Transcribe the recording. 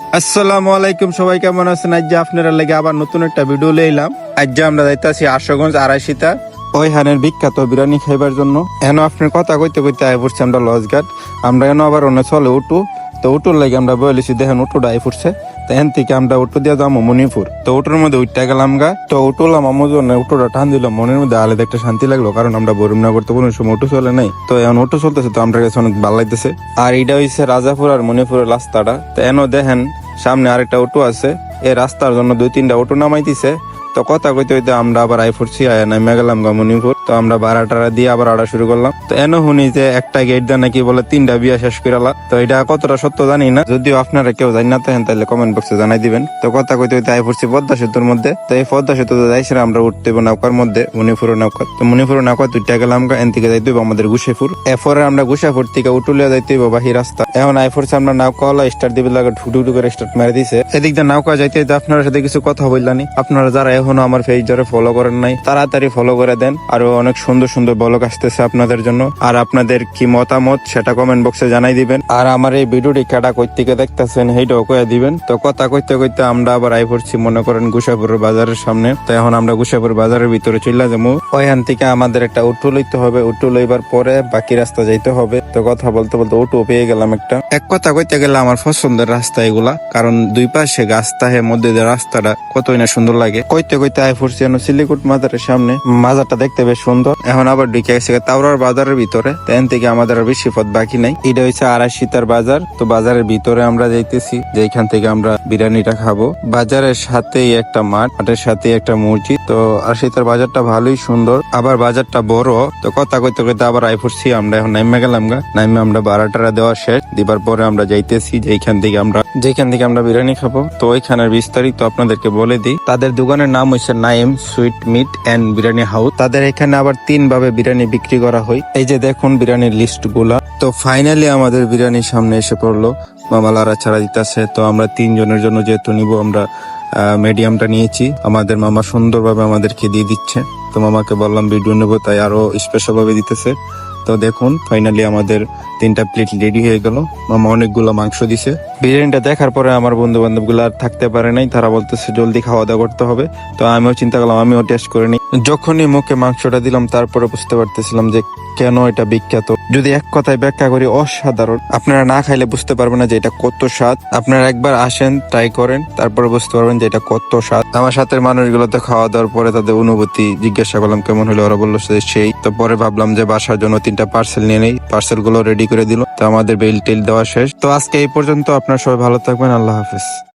আসসালামু আলাইকুম, সবাই কেমন আছেন? আজ আপনারা লেগে আবার নতুন একটা ভিডিও লইলাম আজ আমরা যাইতাছি আশগঞ্জ আড়াইশিতা ওই হানের বিখ্যাত বিরিয়ানি খাইবার জন্য। এন আপনার কথা কইতে কইতে আয় পড়ছে আমরা লজঘাট। আমরা এন আবার অন্য চলে উঠু। তো উটুর লাগে আমরা বলেছি, দেখেন উটুটা আই ফুটছে। তো এন থেকে আমরা উটু দিয়ে যাব মণিপুর। তো উটুর মধ্যে উঠতে গেলাম গা। তো উঠলাম আমার জন্য উটুটা টান দিলাম মনের মধ্যে আলাদা একটা শান্তি লাগল, কারণ আমরা বরুম না করতে কোনো সময় উঠু চলে নাই। তো এখন উঠু চলতেছে, তো আমরা কাছে অনেক ভালো লাগতেছে। আর এটা হইছে রাজাপুর আর মণিপুরের রাস্তাটা। তো এন দেখেন, সামনে আরেকটা অটো আছে। এই রাস্তার জন্য দুই তিনটা অটো নামাইতিছে। তো কথা কইতে হইতে আমরা আবার আই ফুটছি আয় নামে গেলাম গমনিপুর তো আমরা ভাড়া টাড়া দিয়ে আবার আড়া শুরু করলাম। তো এনো শুনি যে একটা গেট দেয় নাকি বলে তিনটা বিয়া শেষ করালা তো এটা কতটা সত্য জানি না। যদিও আপনারা কেউ জানি না থাকেন তাহলে কমেন্ট বক্সে জানাই দিবেন। তো কথা কইতে হইতে আই ফুটছি পদ্মা সেতুর মধ্যে। তো এই পদ্মা সেতু যাইছি আমরা উঠতে নৌকার মধ্যে মণিপুরের নৌকা। তো মণিপুরের নৌকা দুইটা গেলাম এন থেকে যাইতে হইবো আমাদের গুশেপুর এরপরে আমরা গুসাপুর থেকে উটুলিয়া যাইতে হইবো বাহি রাস্তা। এখন আই ফুটছে আমরা নৌকা হলো স্টার্ট দিবে লাগে ঠুকু করে স্টার্ট মেরে দিছে। এদিক দিয়ে নৌকা যাইতে হইতে আপনার সাথে কিছু কথা বললানি। আপনারা যারা এখনও আমার পেজ যারা ফলো করেন নাই, তাড়াতাড়ি ফলো করে দেন। আরও অনেক সুন্দর সুন্দর ব্লগ আসতেছে আপনাদের জন্য। আর আপনাদের কি মতামত সেটা কমেন্ট বক্সে জানাই দিবেন। আর আমার এই ভিডিওটি কেটা কই থেকে দেখতেছেন সেইটাও কয়ে দিবেন। তো কথা কইতে কইতে আমরা আবার আই পড়ছি, মনে করেন গুসাপুরের বাজারের সামনে। তো এখন আমরা গুসাপুর বাজারের ভিতরে চলে যাব। ওইখান থেকে আমাদের একটা উঠু লইতে হবে। উঠু লইবার পরে বাকি রাস্তা যাইতে হবে। তো কথা বলতে বলতে উঠু পেয়ে গেলাম একটা। এক কথা কইতে গেলে আমার পছন্দের রাস্তা এগুলা। কারণ দুই পাশে গাছ তাহে, মধ্যে রাস্তাটা কতই না সুন্দর লাগে। কইতে কইতে আই পড়ছি সিলিকুট মাজারের সামনে। মাজারটা দেখতে বেশ সুন্দর। এখন আবার ঢুকে গেছে তাওরার বাজারের ভিতরে। তো এখান থেকে আমাদের আর বেশি পথ বাকি নাই। এটা হচ্ছে আড়াইশিতার বাজার। তো বাজারের ভিতরে আমরা যাইতেছি। যে এখান থেকে আমরা বিরিয়ানিটা খাব। বাজারের সাথেই একটা মাঠ, মাঠের সাথে একটা মসজিদ। তো আড়াইশিতার বাজারটা ভালোই সুন্দর। আবার বাজারটা বড়। তো কথা কইতে কইতে আবার আই পড়ছি আমরা। এখন নাইমে গেলাম গা। নাইমে আমরা বারাটারা দেওয়া শেষ। দিবার পরে আমরা যাইতেছি যে এইখান থেকে আমরা যেখান থেকে আমরা বিরিয়ানি খাব। তো ওইখানের বিস্তারিত আপনাদেরকে বলে দিই। তাদের দোকানের নাম হচ্ছে Naim sweet meat and biryani house. তাদের এখানে আবার তিন ভাবে বিরিয়ানি বিক্রি করা হয়। এই যে দেখুন বিরিয়ানির লিস্টগুলা তো ফাইনালি আমাদের বিরিয়ানির সামনে এসে পড়ল। মামালারা ছাড়া দিতেছে। তো আমরা তিনজনের জন্য যেহেতু নিব, আমরা মিডিয়ামটা নিয়েছি। আমাদের মামা সুন্দরভাবে আমাদেরকে দিয়ে দিচ্ছে। তো মামাকে বললাম, ভিডিও নেব। তাই আরও স্পেশাল ভাবে দিতেছে। তো দেখুন ফাইনালি আমাদের তিনটা প্লেট রেডি হয়ে গেল। মামা অনেকগুলো মাংস দিছে। বিরিয়ানিটা দেখার পরে আমার বন্ধু বান্ধবগুলো আর থাকতে পারে নাই। তারা বলতেছে, জলদি খাওয়া দাওয়া করতে হবে। তো আমিও চিন্তা করলাম, আমিও টেস্ট করে নিই। যখনই মুখে মাংসটা দিলাম, তারপরে বুঝতে পারতেছিলাম যে কেন এটা বিখ্যাত। যদি এক কথায় ব্যাখ্যা করি, অসাধারণ। আপনারা না খাইলে বুঝতে পারবেন না যে এটা কত স্বাদ। আপনারা একবার আসেন ট্রাই করেন, তারপরে বুঝতে পারবেন যে এটা কত স্বাদ। আমার সাথে মানুষগুলোতে খাওয়া দাওয়ার পরে তাদের অনুভূতি, জিজ্ঞাসা করলাম কেমন হলো, ওরা বলল সেই। তো পরে ভাবলাম যে বাসার জন্য তিনটা পার্সেল নিয়ে নেই। পার্সেলগুলো রেডি করে দিল। তো আমাদের বেল টেল দেওয়া শেষ। তো আজকে এই পর্যন্ত আপনারা সবাই ভালো থাকবেন। আল্লাহ হাফিজ।